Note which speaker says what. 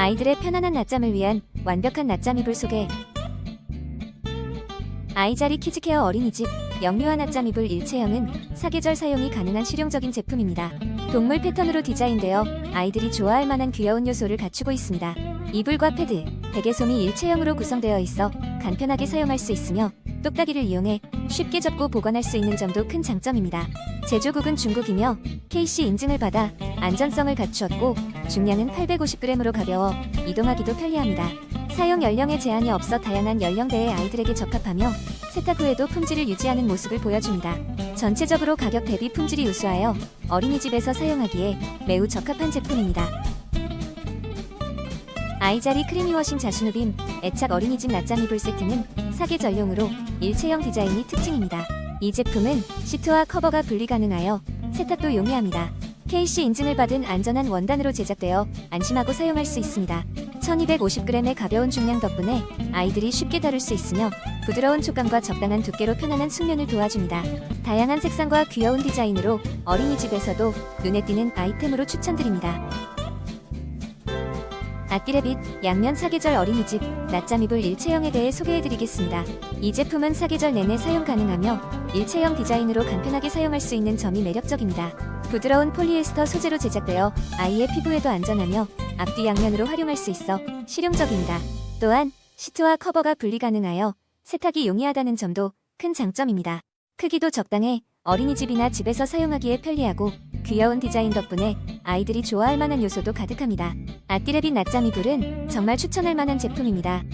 Speaker 1: 아이들의 편안한 낮잠을 위한 완벽한 낮잠 이불 소개. 아이자리 키즈케어 어린이집 영유아 낮잠 이불 일체형은 사계절 사용이 가능한 실용적인 제품입니다. 동물 패턴으로 디자인되어 아이들이 좋아할 만한 귀여운 요소를 갖추고 있습니다. 이불과 패드, 베개 솜이 일체형으로 구성되어 있어 간편하게 사용할 수 있으며 똑딱이를 이용해 쉽게 접고 보관할 수 있는 점도 큰 장점입니다. 제조국은 중국이며 KC 인증을 받아 안전성을 갖추었고 중량은 850g으로 가벼워 이동하기도 편리합니다. 사용 연령에 제한이 없어 다양한 연령대의 아이들에게 적합하며 세탁 후에도 품질을 유지하는 모습을 보여줍니다. 전체적으로 가격 대비 품질이 우수하여 어린이집에서 사용하기에 매우 적합한 제품입니다. 아이자리 크리미워싱 자수누빔 애착 어린이집 낮잠 이불 세트는 사계절용으로 일체형 디자인이 특징입니다. 이 제품은 시트와 커버가 분리 가능하여 세탁도 용이합니다. KC 인증을 받은 안전한 원단으로 제작되어 안심하고 사용할 수 있습니다. 1250g의 가벼운 중량 덕분에 아이들이 쉽게 다룰 수 있으며 부드러운 촉감과 적당한 두께로 편안한 숙면을 도와줍니다. 다양한 색상과 귀여운 디자인으로 어린이집에서도 눈에 띄는 아이템으로 추천드립니다. 아띠레빗 양면 사계절 어린이집 낮잠 이불 일체형에 대해 소개해드리겠습니다. 이 제품은 사계절 내내 사용 가능하며 일체형 디자인으로 간편하게 사용할 수 있는 점이 매력적입니다. 부드러운 폴리에스터 소재로 제작되어 아이의 피부에도 안전하며 앞뒤 양면으로 활용할 수 있어 실용적입니다. 또한 시트와 커버가 분리 가능하여 세탁이 용이하다는 점도 큰 장점입니다. 크기도 적당해 어린이집이나 집에서 사용하기에 편리하고 귀여운 디자인 덕분에 아이들이 좋아할 만한 요소도 가득합니다. 아띠레빗 낮잠 이불은 정말 추천할 만한 제품입니다.